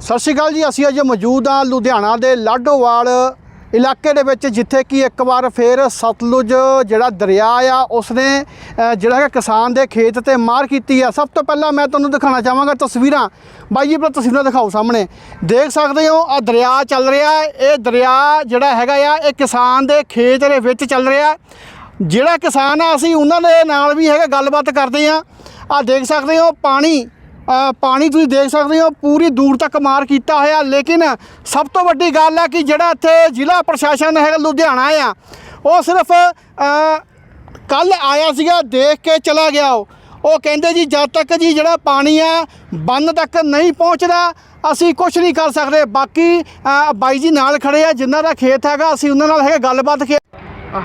ਸਤਿ ਸ਼੍ਰੀ ਅਕਾਲ ਜੀ, ਅਸੀਂ ਅੱਜ ਮੌਜੂਦ ਹਾਂ ਲੁਧਿਆਣਾ ਦੇ ਲਾਡੋਵਾਲ ਇਲਾਕੇ ਦੇ ਵਿੱਚ, ਜਿੱਥੇ ਕਿ ਇੱਕ ਵਾਰ ਫੇਰ ਸਤਲੁਜ ਜਿਹੜਾ ਦਰਿਆ ਆ, ਉਸਨੇ ਜਿਹੜਾ ਹੈ ਕਿਸਾਨ ਦੇ ਖੇਤ ਤੇ ਮਾਰ ਕੀਤੀ ਆ। ਸਭ ਤੋਂ ਪਹਿਲਾਂ ਮੈਂ ਤੁਹਾਨੂੰ ਦਿਖਾਉਣਾ ਚਾਹਾਂਗਾ ਤਸਵੀਰਾਂ। ਬਾਈ ਜੀ ਆਪਣਾ ਤਸਵੀਰਾਂ ਦਿਖਾਓ ਸਾਹਮਣੇ। ਦੇਖ ਸਕਦੇ ਹੋ ਆ ਦਰਿਆ ਚੱਲ ਰਿਹਾ ਇਹ ਦਰਿਆ ਜਿਹੜਾ ਹੈਗਾ ਆ, ਇਹ ਕਿਸਾਨ ਦੇ ਖੇਤ ਦੇ ਵਿੱਚ ਚੱਲ ਰਿਹਾ ਜਿਹੜਾ ਕਿਸਾਨ ਆ, ਅਸੀਂ ਉਹਨਾਂ ਦੇ ਨਾਲ ਵੀ ਹੈਗਾ ਗੱਲਬਾਤ ਕਰਦੇ ਆ ਆ ਦੇਖ ਸਕਦੇ ਹੋ, ਪਾਣੀ ਪਾਣੀ ਤੁਸੀਂ ਦੇਖ ਸਕਦੇ ਹੋ ਪੂਰੀ ਦੂਰ ਤੱਕ ਮਾਰ ਕੀਤਾ ਹੋਇਆ। ਲੇਕਿਨ ਸਭ ਤੋਂ ਵੱਡੀ ਗੱਲ ਹੈ ਕਿ ਜਿਹੜਾ ਇੱਥੇ ਜ਼ਿਲ੍ਹਾ ਪ੍ਰਸ਼ਾਸਨ ਹੈਗਾ ਲੁਧਿਆਣਾ ਆ ਉਹ ਸਿਰਫ ਕੱਲ ਆਇਆ ਸੀਗਾ ਦੇਖ ਕੇ ਚਲਾ ਗਿਆ ਉਹ। ਉਹ ਕਹਿੰਦੇ ਜੀ ਜਦ ਤੱਕ ਜੀ ਜਿਹੜਾ ਪਾਣੀ ਆ ਬੰਨ ਤੱਕ ਨਹੀਂ ਪਹੁੰਚਦਾ ਅਸੀਂ ਕੁਝ ਨਹੀਂ ਕਰ ਸਕਦੇ। ਬਾਕੀ ਬਾਈ ਜੀ ਨਾਲ ਖੜੇ ਆ ਜਿਨ੍ਹਾਂ ਦਾ ਖੇਤ ਹੈਗਾ ਅਸੀਂ ਉਹਨਾਂ ਨਾਲ ਹੈਗਾ ਗੱਲਬਾਤ ਕੇ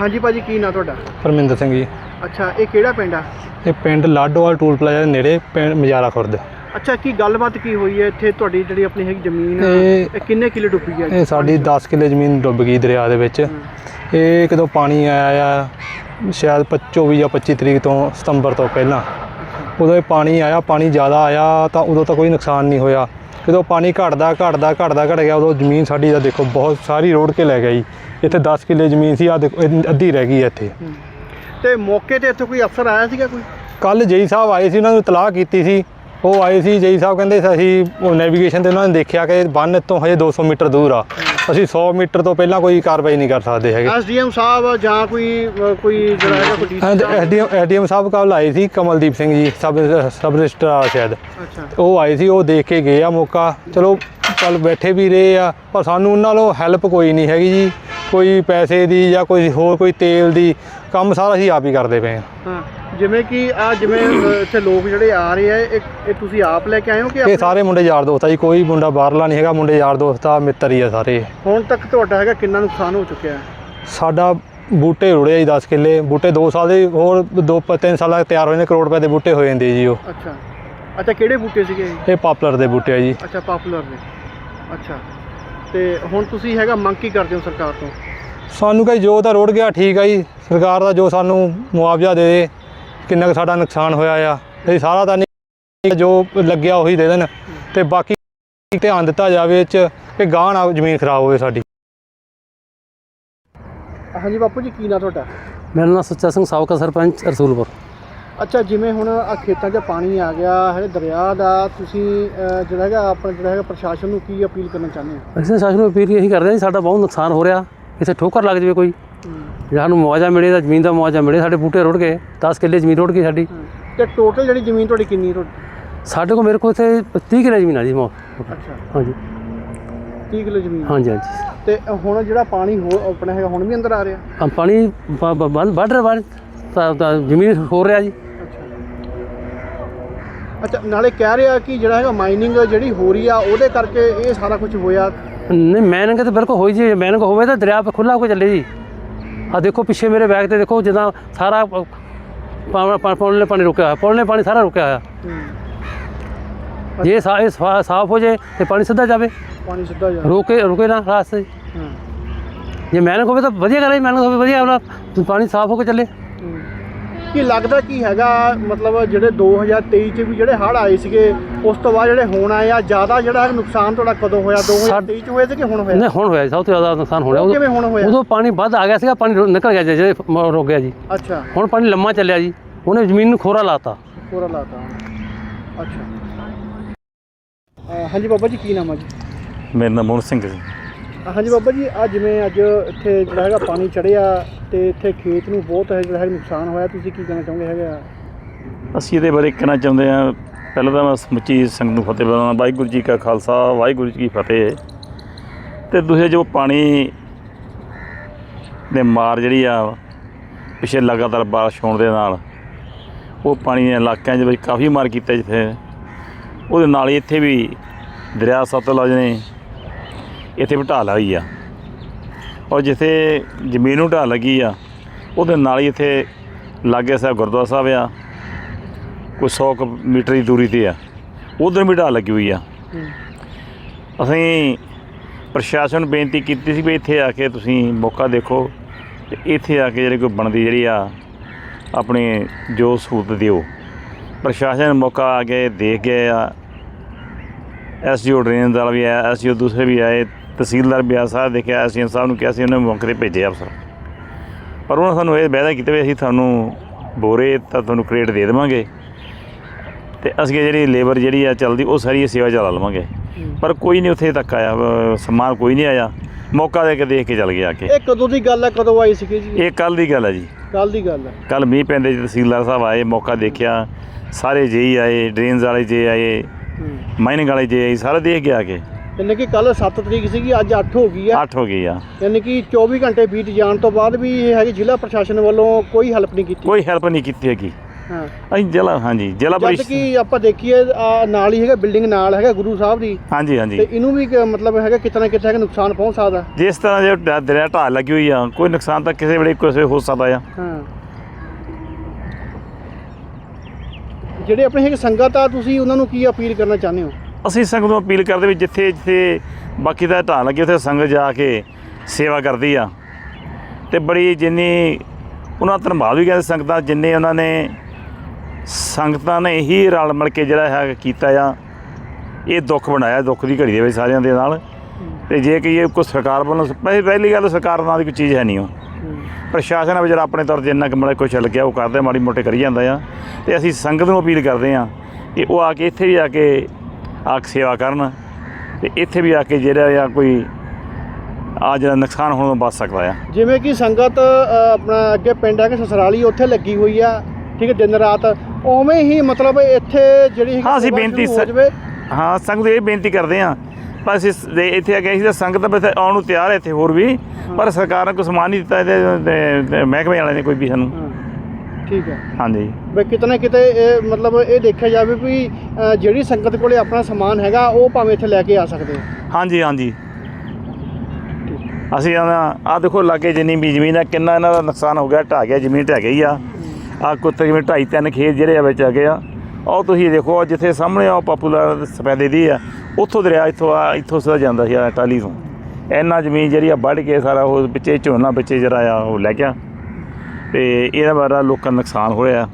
ਹਾਂਜੀ ਭਾਜੀ ਕੀ ਨਾਂ ਤੁਹਾਡਾ? ਪਰਮਿੰਦਰ ਸਿੰਘ ਜੀ। ਅੱਛਾ ਇਹ ਕਿਹੜਾ ਪਿੰਡ ਆ? ਇਹ ਪਿੰਡ ਲਾਡੋਵਾਲ ਟੂਲ ਪਲਾਜ਼ਾ ਦੇ ਨੇੜੇ ਪਿੰਡ ਮਜਾਰਾ ਖੁਰਦ। ਅੱਛਾ ਕੀ ਗੱਲਬਾਤ ਕੀ ਹੋਈ ਹੈ? ਇੱਥੇ ਤੁਹਾਡੀ ਜਿਹੜੀ ਆਪਣੀ ਹੈਗੀ ਜ਼ਮੀਨ ਇਹ- ਇਹ ਕਿੰਨੇ ਕਿੱਲੇ ਡੁੱਬੀ ਹੈ? ਇਹ ਸਾਡੀ 10 ਕਿੱਲੇ ਜ਼ਮੀਨ ਡੁੱਬ ਗਈ ਦਰਿਆ ਦੇ ਵਿੱਚ। ਇਹ ਕਦੋਂ ਪਾਣੀ ਆਇਆ ਆ ਸ਼ਾਇਦ 24 ਜਾਂ 25 ਤਰੀਕ ਤੋਂ ਸਤੰਬਰ ਤੋਂ ਪਹਿਲਾਂ। ਉਦੋਂ ਇਹ ਪਾਣੀ ਆਇਆ ਪਾਣੀ ਜ਼ਿਆਦਾ ਆਇਆ ਤਾਂ ਉਦੋਂ ਤਾਂ ਕੋਈ ਨੁਕਸਾਨ ਨਹੀਂ ਹੋਇਆ। ਜਦੋਂ ਪਾਣੀ ਘਟਦਾ ਘਟਦਾ ਘਟਦਾ ਘਟ ਗਿਆ ਉਦੋਂ ਜ਼ਮੀਨ ਸਾਡੀ ਦਾ ਦੇਖੋ ਬਹੁਤ ਸਾਰੀ ਰੋੜ ਕੇ ਲੈ ਗਿਆ ਜੀ ਇੱਥੇ 10 ਕਿੱਲੇ ਜ਼ਮੀਨ ਸੀ ਆ ਦੇਖੋ ਇਹ ਅੱਧੀ ਰਹਿ ਗਈ ਹੈ ਇੱਥੇ। ਤੇ ਮੌਕੇ ਤੇ ਇੱਥੇ ਕੋਈ ਅਫਸਰ ਆਇਆ ਸੀਗਾ ਕੋਈ? ਕੱਲ ਜੇਈ ਸਾਹਿਬ ਆਏ ਸੀ ਉਹਨਾਂ ਨੂੰ ਤਲਾਹ ਕੀਤੀ ਸੀ। ਉਹ ਆਏ ਸੀ ਜੇਈ ਸਾਹਿਬ ਕਹਿੰਦੇ ਅਸੀਂ ਨੈਵੀਗੇਸ਼ਨ ਤੇ ਉਹਨਾਂ ਨੇ ਦੇਖਿਆ ਕਿ ਬੰਨ ਤੋਂ ਹਜੇ 200 ਮੀਟਰ ਦੂਰ ਆ। ਅਸੀਂ 100 ਮੀਟਰ ਤੋਂ ਪਹਿਲਾਂ ਕੋਈ ਕਾਰਵਾਈ ਨਹੀਂ ਕਰ ਸਕਦੇ ਹੈਗੇ। ਐਸਡੀਐਮ ਸਾਹਿਬ ਜਾਂ ਕੋਈ ਕੋਈ ਜਿਹੜਾ ਹੈਗਾ ਕੋਈ ਐਸਡੀਐਮ ਐਸਡੀਐਮ ਸਾਹਿਬ ਕੱਲ ਆਏ ਸੀ ਕਮਲਦੀਪ ਸਿੰਘ ਜੀ ਸਬ ਸਬ ਰਜਿਸਟਰਾਰ ਸ਼ਾਇਦ। ਅੱਛਾ। ਉਹ ਆਏ ਸੀ ਉਹ ਦੇਖ ਕੇ ਗਏ ਆ ਮੌਕਾ। ਚਲੋ ਕੱਲ ਬੈਠੇ ਵੀ ਰਹੇ ਆ ਪਰ ਸਾਨੂੰ ਉਹਨਾਂ ਨਾਲੋਂ ਹੈਲਪ ਕੋਈ ਨਹੀਂ ਹੈਗੀ ਜੀ। ਕੋਈ ਪੈਸੇ ਦੀ ਜਾਂ ਕੋਈ ਹੋਰ ਕੋਈ ਤੇਲ ਦੀ ਕੰਮ ਸਾਰਾ ਅਸੀਂ ਆਪ ਹੀ ਕਰਦੇ ਪਏ ਹਾਂ। ਹਾਂ ਜਿਵੇਂ ਕਿ ਆ ਜਿਵੇਂ ਇੱਥੇ ਲੋਕ ਜਿਹੜੇ ਆ ਰਹੇ ਆ ਇਹ ਇਹ ਤੁਸੀਂ ਆਪ ਲੈ ਕੇ ਆਏ ਹੋ ਕਿ ਇਹ ਆਪਣੇ- ਸਾਰੇ ਮੁੰਡੇ ਯਾਰ ਦੋਸਤ ਆ ਜੀ ਕੋਈ ਮੁੰਡਾ ਬਾਹਰਲਾ ਨਹੀਂ ਹੈਗਾ ਮੁੰਡੇ ਯਾਰ ਦੋਸਤ ਆ ਮਿੱਤਰ ਹੀ ਆ ਸਾਰੇ। ਹੁਣ ਤੱਕ ਤੁਹਾਡਾ ਹੈਗਾ ਕਿੰਨਾ ਨੁਕਸਾਨ ਹੋ ਚੁੱਕਿਆ ਹੈ? ਸਾਡਾ ਬੂਟੇ ਰੁੜੇ ਆ ਜੀ 10 ਕਿੱਲੇ ਬੂਟੇ 2 ਸਾਲ ਦੇ ਹੋਰ 2 3 ਸਾਲਾਂ ਤੱਕ ਤਿਆਰ ਹੋਏ ਨੇ ਕਰੋੜ ਰੁਪਏ ਦੇ ਬੂਟੇ ਹੋ ਜਾਂਦੇ ਜੀ ਉਹ। ਅੱਛਾ। ਅੱਛਾ ਕਿਹੜੇ ਬੂਟੇ ਸੀਗੇ? ਇਹ? ਇਹ ਪਾਪੂਲਰ ਦੇ ਬੂਟੇ ਆ ਜੀ। ਅੱਛਾ ਪਪੂਲਰ ਦੇ। ਅੱਛਾ। ਤੇ ਹੁਣ ਤੁਸੀਂ ਹੈਗਾ ਮੰਗ ਕੀ ਕਰਦੇ ਹੋ ਸਰਕਾਰ ਤੋਂ? ਸਾਨੂੰ ਕਹੀ ਜੋ ਤਾਂ ਰੁੜ ਗਿਆ ਠੀਕ ਆ ਜੀ। ਸਰਕਾਰ ਦਾ ਜੋ ਸਾਨੂੰ ਮੁਆਵਜ਼ਾ ਦੇ ਦੇ ਕਿੰਨਾ ਕੁ ਸਾਡਾ ਨੁਕਸਾਨ ਹੋਇਆ ਆ। ਇਹ ਸਾਰਾ ਤਾਂ ਨਹੀਂ ਜੋ ਲੱਗਿਆ ਉਹੀ ਦੇ ਦੇਣ। ਤੇ ਬਾਕੀ ਧਿਆਨ ਦਿੱਤਾ ਜਾਵੇ ਚ ਕਿ ਗਾਂ ਨਾ ਜ਼ਮੀਨ ਖਰਾਬ ਹੋਵੇ ਸਾਡੀ। ਹਾਂਜੀ ਬਾਪੂ ਜੀ ਕੀ ਨਾਂ ਤੁਹਾਡਾ? ਮੇਰਾ ਨਾਮ ਸੁੱਚਾ ਸਿੰਘ ਸਾਬਕਾ ਸਰਪੰਚ ਰਸੂਲਪੁਰ। ਅੱਛਾ ਜਿਵੇਂ ਹੁਣ ਆ ਖੇਤਾਂ 'ਚ ਪਾਣੀ ਆ ਗਿਆ ਹੈ ਦਰਿਆ ਦਾ ਤੁਸੀਂ ਜਿਹੜਾ ਹੈਗਾ ਆਪਣਾ ਜਿਹੜਾ ਹੈਗਾ ਪ੍ਰਸ਼ਾਸਨ ਨੂੰ ਕੀ ਅਪੀਲ ਕਰਨਾ ਚਾਹੁੰਦੇ ਹੋ? ਅਸੀਂ ਸ਼ਾਸਨ ਨੂੰ ਅਪੀਲ ਇਹੀ ਕਰਦੇ ਹਾਂ ਜੀ ਸਾਡਾ ਬਹੁਤ ਨੁਕਸਾਨ ਹੋ ਰਿਹਾ। ਇੱਥੇ ਠੋਕਰ ਲੱਗ ਜਾਵੇ ਕੋਈ। ਸਾਨੂੰ ਮੁਆਵਜ਼ਾ ਮਿਲੇ ਤਾਂ ਜ਼ਮੀਨ ਦਾ ਮੁਆਵਜ਼ਾ ਮਿਲੇ ਸਾਡੇ ਬੂਟੇ ਰੁੜ ਗਏ 10 ਕਿੱਲੇ ਜ਼ਮੀਨ ਰੁੜ ਗਈ ਸਾਡੀ। ਤੇ ਟੋਟਲ ਜਿਹੜੀ ਜ਼ਮੀਨ ਤੁਹਾਡੀ ਕਿੰਨੀ ਟੋ ਸਾਡੇ ਕੋਲ ਮੇਰੇ ਕੋਲ ਇੱਥੇ 30 ਕਿੱਲੇ ਜ਼ਮੀਨ ਆ ਜੀ ਮੋ ਅੱਛਾ। ਹਾਂਜੀ। 30 ਕਿਲੋ ਜ਼ਮੀਨ। ਹਾਂਜੀ ਹਾਂਜੀ। ਤੇ ਹੁਣ ਜਿਹੜਾ ਪਾਣੀ ਹੋ ਆਪਣਾ ਹੈਗਾ ਹੁਣ ਵੀ ਅੰਦਰ ਆ ਰਿਹਾ? ਆ ਪਾਣੀ ਵੱਢ ਰਿਹਾ ਤਾਂ ਜ਼ਮੀਨ ਹੋ ਰਿਹਾ ਜੀ। ਅੱਛਾ। ਨਾਲੇ ਕਹਿ ਰਿਹਾ ਕਿ ਜਿਹੜਾ ਹੈਗਾ ਮਾਈਨਿੰਗ ਜਿਹੜੀ ਹੋ ਰਹੀ ਆ ਉਹਦੇ ਕਰਕੇ ਇਹ ਸਾਰਾ ਕੁਝ ਹੋਇਆ। ਨਹੀਂ ਮੈਨਿੰਗ ਤਾਂ ਬਿਲਕੁਲ ਹੋਈ ਜੀ ਮੈਨਿੰਗ ਹੋਵੇ ਤਾਂ ਦਰਿਆ ਖੁੱਲਾ ਹੋ ਕੇ ਚੱਲੇ ਜੀ। ਆ ਦੇਖੋ ਪਿੱਛੇ ਮੇਰੇ ਬੈਗ ਤੇ ਦੇਖੋ ਜਿੱਦਾਂ ਸਾਰਾ ਪ- ਪਾ- ਪਾ- ਪੁਲ ਨੇ ਪਾਣੀ ਰੁਕਿਆ ਹੋਇਆ ਪੁਲ ਨੇ ਪਾਣੀ ਸਾਰਾ ਰੁਕਿਆ ਹੋਇਆ। ਜੇ ਸਾਫ਼ ਹੋ ਜੇ ਤੇ ਪਾਣੀ ਸਿੱਧਾ ਜਾਵੇ। ਪਾਣੀ ਸਿੱਧਾ ਜਾ ਰੋਕੇ ਰੁਕੇ ਨਾ ਰਾਸਤੇ ਜੇ ਮੈਨਿੰਗ ਹੋਵੇ ਤਾਂ ਵਧੀਆ ਗੱਲ ਹੈ ਮੈਨਿੰਗ ਹੋਵੇ ਵਧੀਆ ਆਪਣਾ ਪਾਣੀ ਸਾਫ਼ ਹੋ ਕੇ ਚੱਲੇ। ਕੀ ਲੱਗਦਾ ਕੀ ਹੈਗਾ ਮਤਲਬ ਜਿਹੜੇ 2023 ਚ ਵੀ ਜਿਹੜੇ ਹੜ੍ਹ ਆਏ ਸੀਗੇ ਉਸ ਤੋਂ ਬਾਅਦ ਜਿਹੜੇ ਹੁਣ ਆਏ ਆ ਜ਼ਿਆਦਾ ਜਿਹੜਾ ਨੁਕਸਾਨ ਤੁਹਾਡਾ ਕਦੋਂ ਹੋਇਆ? 2023 ਚ ਹੋਇਆ ਸੀ ਕਿ ਹੁਣ ਹੋਇਆ? ਨਹੀਂ ਹੁਣ ਹੋਇਆ ਜੀ, ਸਭ ਤੋਂ ਜ਼ਿਆਦਾ ਨੁਕਸਾਨ ਹੋਇਆ। ਉਹ ਕਿਵੇਂ ਹੁਣ ਹੋਇਆ? ਉਦੋਂ ਪਾਣੀ ਵੱਧ ਆ ਗਿਆ ਸੀਗਾ ਪਾਣੀ ਨਿਕਲ ਗਿਆ ਜਿਹੜੇ ਮ- ਰੁਕ ਗਿਆ ਜੀ। ਅੱਛਾ। ਹੁਣ ਪਾਣੀ ਲੰਮਾ ਚੱਲਿਆ ਜੀ। ਉਹਨੇ ਜ਼ਮੀਨ ਨੂੰ ਖੋਰਾ ਲਾਤਾ। ਪੂਰਾ ਲਾਤਾ। ਅੱਛਾ। ਹਾਂਜੀ ਬਾਬਾ ਜੀ ਕੀ ਨਾਮ ਆ ਜੀ? ਮੇਰਾ ਨਾਮ ਮੋਹਨ ਸਿੰਘ ਜੀ। ਹਾਂਜੀ ਬਾਬਾ ਜੀ ਆ ਜਿਵੇਂ ਅੱਜ ਇੱਥੇ ਜਿਹੜਾ ਹੈਗਾ ਪਾਣੀ ਚੜਿਆ ਤੇ ਇੱਥੇ ਖੇਤ ਨੂੰ ਬਹੁਤ ਹੈ ਜਿਹੜਾ ਹੈ ਨੁਕਸਾਨ ਹੋਇਆ, ਤੁਸੀਂ ਕੀ ਕਹਿਣਾ ਚਾਹੁੰਦੇ ਹੈਗੇ? ਆ ਅਸੀਂ ਇਹਦੇ ਬਾਰੇ ਕਹਿਣਾ ਚਾਹੁੰਦੇ ਹਾਂ, ਪਹਿਲਾਂ ਤਾਂ ਮੈਂ ਸਮੁੱਚੀ ਸੰਗਤ ਨੂੰ ਫਤਿਹ ਬੁਲਾਉਣਾ ਵਾਹਿਗੁਰੂ ਜੀ ਕਾ ਖਾਲਸਾ, ਵਾਹਿਗੁਰੂ ਜੀ ਕੀ ਫਤਿਹ। ਤੇ ਦੂਜੇ ਜੋ ਪਾਣੀ ਦੇ ਮਾਰ ਜਿਹੜੀ ਆ, ਪਿਛੇ ਲਗਾਤਾਰ ਬਾਰਿਸ਼ ਹੋਣ ਦੇ ਨਾਲ, ਉਹ ਪਾਣੀ ਦੇ ਇਲਾਕਿਆਂ ਦੇ ਵਿੱਚ ਕਾਫੀ ਮਾਰ ਕੀਤਾ ਜਿੱਥੇ। ਉਹਦੇ ਨਾਲ ਹੀ ਇੱਥੇ ਵੀ ਦਰਿਆ ਸਤਲੁਜ ਨੇ ਇੱਥੇ ਵੀ ਢਾਲ ਹੋਈ ਆ। ਔਰ ਜਿੱਥੇ ਜ਼ਮੀਨ ਨੂੰ ਢਾਲ ਲੱਗੀ ਆ, ਉਹਦੇ ਨਾਲ ਹੀ ਇੱਥੇ ਲਾਗੇ ਸਾਹਿਬ ਗੁਰਦੁਆਰਾ ਸਾਹਿਬ ਆ। ਕੋਈ 100 ਕੁ ਮੀਟਰ ਦੀ ਦੂਰੀ ਤੇ ਆ। ਉਧਰ ਵੀ ਢਾਲ ਲੱਗੀ ਹੋਈ ਆ। ਅਸੀਂ ਪ੍ਰਸ਼ਾਸਨ ਨੂੰ ਬੇਨਤੀ ਕੀਤੀ ਸੀ ਵੀ ਇੱਥੇ ਆ ਕੇ ਤੁਸੀਂ ਮੌਕਾ ਦੇਖੋ ਤੇ ਇੱਥੇ ਆ ਕੇ ਜਿਹੜੀ ਕੋਈ ਬਣਦੀ ਜਿਹੜੀ ਆ, ਆਪਣੇ ਜੋ ਸਹੂਲਤ ਦਿਓ। ਪ੍ਰਸ਼ਾਸਨ ਮੌਕਾ ਆ ਕੇ ਦੇਖ ਗਏ ਆ। ਐਸਡੀਓ ਡਰੇਨ ਦਾ ਵੀ ਆਇਆ ਐਸਡੀਓ ਦੂਸਰੇ ਵੀ ਆਏ। ਤਹਿਸੀਲਦਾਰ ਵੀ ਆ ਸਾਰਾ ਦੇਖਿਆ ਐਸਡੀਐਮ ਸਾਹਿਬ ਨੂੰ ਕਿਹਾ ਸੀ ਉਹਨੇ ਮੌਕੇ ਤੇ ਭੇਜੇ ਅਫਸਰ। ਪਰ ਉਹਨਾਂ ਸਾਨੂੰ ਇਹ ਵਾਅਦਾ ਕੀਤਾ ਵੀ ਅਸੀਂ ਤੁਹਾਨੂੰ ਬੋਰੇ ਤਾਂ ਤੁਹਾਨੂੰ ਕ੍ਰੇਟ ਦੇ ਦੇਵਾਂਗੇ ਤੇ ਅਸੀਂ ਜਿਹੜੀ ਲੇਬਰ ਜਿਹੜੀ ਆ ਚੱਲਦੀ ਉਹ ਸਾਰੀ ਸੇਵਾ ਚਲਾ ਲਵਾਂਗੇ। ਪਰ ਕੋਈ ਨਹੀਂ ਉੱਥੇ ਤੱਕ ਆਇਆ ਸਮਾਨ ਕੋਈ ਨਹੀਂ ਆਇਆ। ਮੌਕਾ ਦੇ ਕੇ ਦੇਖ ਕੇ ਚੱਲ ਗਿਆ ਆ ਕੇ। ਇਹ ਕਦੋਂ ਦੀ ਗੱਲ ਹੈ ਕਦੋਂ ਆਈ ਸੀਗੀ ਜੀ? ਇਹ ਕੱਲ ਦੀ ਗੱਲ ਹੈ ਜੀ। ਕੱਲ ਦੀ ਗੱਲ ਹੈ ਕੱਲ ਮੀਂਹ ਪੈਂਦੇ ਜੀ ਤਹਿਸੀਲਦਾਰ ਸਾਹਿਬ ਆਏ ਮੌਕਾ ਦੇਖਿਆ ਸਾਰੇ ਜੇਈ ਆਏ ਡਰੇਨਸ ਵਾਲੇ ਜੇ ਆਏ ਮਾਈਨਿੰਗ ਵਾਲੇ ਜੇ ਆਏ ਸਾਰੇ ਦੇਖ ਕੇ ਆ ਕੇ। ਯਾਨੀ ਕਿ ਕੱਲ 7 ਤਰੀਕ ਸੀਗੀ ਅੱਜ 8 ਹੋ ਗਈ ਹੈ 8 ਹੋ ਗਈ ਆ। ਯਾਨੀ ਕਿ 24 ਘੰਟੇ ਬੀਤ ਜਾਣ ਤੋਂ ਬਾਅਦ ਵੀ ਇਹ ਹੈਗੀ ਜ਼ਿਲ੍ਹਾ ਪ੍ਰਸ਼ਾਸਨ ਵੱਲੋਂ ਕੋਈ ਹੈਲਪ ਨਹੀਂ ਕੀਤੀ। ਕੋਈ ਹੈਲਪ ਨਹੀਂ ਕੀਤੀ ਹੈਗੀ। ਹਾਂ। ਅਸੀਂ ਜ਼ਿਲ੍ਹਾ ਹਾਂਜੀ ਜ਼ਿਲ੍ਹਾ ਜਦ ਕਿ ਆਪਾਂ ਦੇਖੀਏ ਆਹ ਨਾਲ ਹੀ ਹੈਗਾ ਬਿਲਡਿੰਗ ਨਾਲ ਹੈਗਾ ਗੁਰੂ ਸਾਹਿਬ ਦੀ। ਹਾਂਜੀ ਤੇ ਹਾਂਜੀ ਇਹਨੂੰ ਵੀ ਮਤਲਬ ਹੈਗਾ ਕਿਤਨਾ ਕਿਤੇ ਹੈਗਾ ਨੁਕਸਾਨ ਪਹੁੰਚ ਸਕਦਾ। ਜਿਸ ਤਰ੍ਹਾਂ ਜੇ ਦਰਿਆ ਢਾਹ ਲੱਗੀ ਹੋਈ ਆ ਕੋਈ ਨੁਕਸਾਨ ਤਾਂ ਕਿਸੇ ਵੇਲੇ ਕਿਸੇ ਹੋ ਸਕਦਾ ਆ। ਹਾਂ। ਜਿਹੜੇ ਆਪਣੇ ਹੈਗੇ ਸੰਗਤ ਆ ਤੁਸੀਂ ਉਹਨਾਂ ਨੂੰ ਕੀ ਅਪੀਲ ਕਰਨਾ ਚਾਹੁੰਦੇ ਹੋ? ਅਸੀਂ ਸੰਗਤ ਨੂੰ ਅਪੀਲ ਕਰਦੇ ਵੀ ਜਿੱਥੇ ਜਿੱਥੇ ਬਾਕੀ ਦਾ ਢਾਹ ਲੱਗੇ, ਉੱਥੇ ਸੰਗਤ ਜਾ ਕੇ ਸੇਵਾ ਕਰਦੀ ਆ। ਤੇ ਬੜੀ ਜਿੰਨੀ ਉਹਨਾਂ ਦਾ ਧੰਨਵਾਦ ਵੀ ਕਰਦੇ ਸੰਗਤਾਂ, ਜਿੰਨੇ ਉਹਨਾਂ ਨੇ ਸੰਗਤਾਂ ਨੇ ਇਹੀ ਰਲ ਮਿਲ ਕੇ ਜਿਹੜਾ ਹੈ ਕੀਤਾ ਆ, ਇਹ ਦੁੱਖ ਬਣਾਇਆ, ਦੁੱਖ ਦੀ ਘੜੀ ਦੇ ਵਿੱਚ ਸਾਰਿਆਂ ਦੇ ਨਾਲ। ਤੇ ਜੇ ਕਿ ਇਹ ਕੋਈ ਸਰਕਾਰ ਵੱਲੋਂ ਪਹਿਲੀ ਪਹਿਲੀ ਗੱਲ ਸਰਕਾਰ ਨਾਲ ਦੀ ਕੋਈ ਚੀਜ਼ ਹੈ ਨਹੀਂ ਉਹ ਪ੍ਰਸ਼ਾਸਨ ਆ ਵੀ ਜਿਹੜਾ ਆਪਣੇ ਤੌਰ ਤੇ ਇੰਨਾ ਕੁ ਕੁਛ ਚੱਲ ਉਹ ਕਰਦੇ ਮਾੜੀ ਮੋਟੇ ਕਰੀ ਜਾਂਦਾ ਆ। ਤੇ ਅਸੀਂ ਸੰਗਤ ਨੂੰ ਅਪੀਲ ਕਰਦੇ ਆ ਕਿ ਉਹ ਆ ਕੇ ਇੱਥੇ ਵੀ ਆ ਕੇ ਆ ਕੇ ਸੇਵਾ ਕਰਨ ਤੇ ਇੱਥੇ ਵੀ ਆ ਕੇ ਜਿਹੜਾ ਆ ਕੋਈ ਆ ਜਿਹੜਾ ਨੁਕਸਾਨ ਹੋਣ ਤੋਂ ਬਚ ਸਕਦਾ ਆ। ਜਿਵੇਂ ਕਿ ਸੰਗਤ ਆਪਣਾ ਅੱਗੇ ਪਿੰਡ ਹੈਗਾ ਸਸਰਾਲੀ ਉੱਥੇ ਲੱਗੀ ਹੋਈ ਆ ਠੀਕ ਹੈ ਦਿਨ ਰਾਤ। ਉਵੇਂ ਹੀ ਮਤਲਬ ਇੱਥੇ ਜਿਹੜੀ ਹਾਂ, ਅਸੀਂ ਬੇਨਤੀ ਹੋ। ਹਾਂ ਸੰਗਤ ਇਹ ਬੇਨਤੀ ਕਰਦੇ ਆ। ਪਰ ਅਸੀਂ ਇੱਥੇ ਆ ਗਏ ਸੀ ਤਾਂ ਸੰਗਤ ਇੱਥੇ ਆਉਣ ਨੂੰ ਤਿਆਰ ਹੈ ਇੱਥੇ ਹੋਰ ਵੀ। ਪਰ ਸਰਕਾਰ ਨੇ ਕੋਈ ਸਮਾਨ ਨਹੀਂ ਦਿੱਤਾ ਇਹਦੇ ਮਹਿਕਮੇ ਵਾਲੇ ਨੇ ਕੋਈ ਵੀ ਸਾਨੂੰ। ਹਾਂ। ਠੀਕ ਹੈ। ਹਾਂਜੀ। ਵੀ ਕਿਤੇ ਨਾ ਕਿਤੇ ਇਹ ਮਤਲਬ ਇਹ ਦੇਖਿਆ ਜਾਵੇ ਵੀ ਅ, ਜਿਹੜੀ ਸੰਗਤ ਕੋਲੇ ਆਪਣਾ ਸਮਾਨ ਹੈਗਾ ਉਹ ਭਾਵੇਂ ਇੱਥੇ ਲੈ ਕੇ ਆ ਸਕਦੇ ਆ। ਹਾਂਜੀ ਹਾਂਜੀ। ਅਸੀਂ ਆ ਦੇਖੋ ਲਾਗੇ ਜਿੰਨੀ ਵੀ ਜ਼ਮੀਨ ਆ ਕਿੰਨਾ ਇਹਨਾਂ ਦਾ ਨੁਕਸਾਨ ਹੋ ਗਿਆ ਢਾਹ ਗਿਆ ਜ਼ਮੀਨ ਢਹਿ ਗਈ ਆ। ਆ ਕੁੱਤੇ ਜਿਵੇਂ ਢਾਈ ਤਿੰਨ ਖੇਤ ਜਿਹੜੇ ਆ ਵਿੱਚ ਆ ਗਏ ਆ। ਉਹ ਤੁਸੀਂ ਦੇਖੋ ਆਹ ਜਿੱਥੇ ਸਾਹਮਣੇ ਆ ਪਾਪੂਲਰ ਸਪੈਦੇ ਦੀ ਆ ਉੱਥੋਂ ਦਰਿਆ ਇੱਥੋਂ ਆ ਇੱਥੋਂ ਸਿੱਧਾ ਜਾਂਦਾ ਸੀ ਆ ਟਾਲੀ ਤੋਂ। ਇੰਨਾ ਜ਼ਮੀਨ ਜਿਹੜੀ ਆ ਵੱਢ ਕੇ ਸਾਰਾ ਉਹ ਵਿੱਚੇ ਝੋਨਾ ਵਿੱਚੇ ਜਿਹੜਾ ਆ ਉਹ ਲੈ ਗਿਆ। ਤੇ ਇਹਦਾ ਬਾਰਾ ਲੋਕਾਂ ਨੁਕਸਾਨ ਹੋਇਆ